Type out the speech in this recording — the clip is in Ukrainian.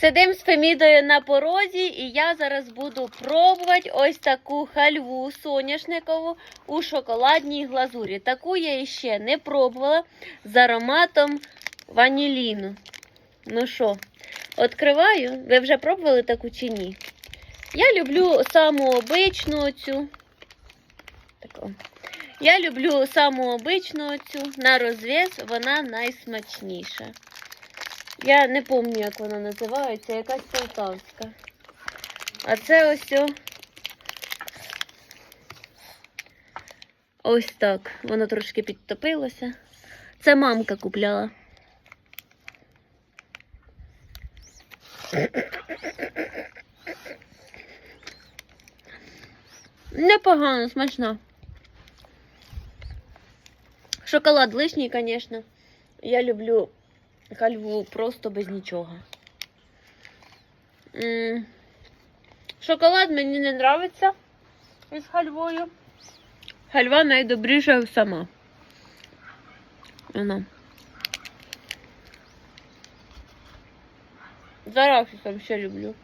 Сидим з Фемідою на порозі, і я зараз буду пробувати ось таку хальву соняшникову у шоколадній глазурі. Таку я ще не пробувала з ароматом ваніліну. Ну що, відкриваю. Ви вже пробували таку чи ні? Я люблю саму обичну цю. Таку. Я люблю саму обичну цю на розв'яз, вона найсмачніша. Я не пам'ятаю, як вона називається, якась полтавська. А це ось о... ось так. Воно трошки підтопилося. Це мамка купляла. Непогано, смачно. Шоколад лишній, звісно. Я люблю хальву просто без нічого. Шоколад мені не подобається із хальвою. Хальва найдобріша сама. Вона. Зараз там ще люблю.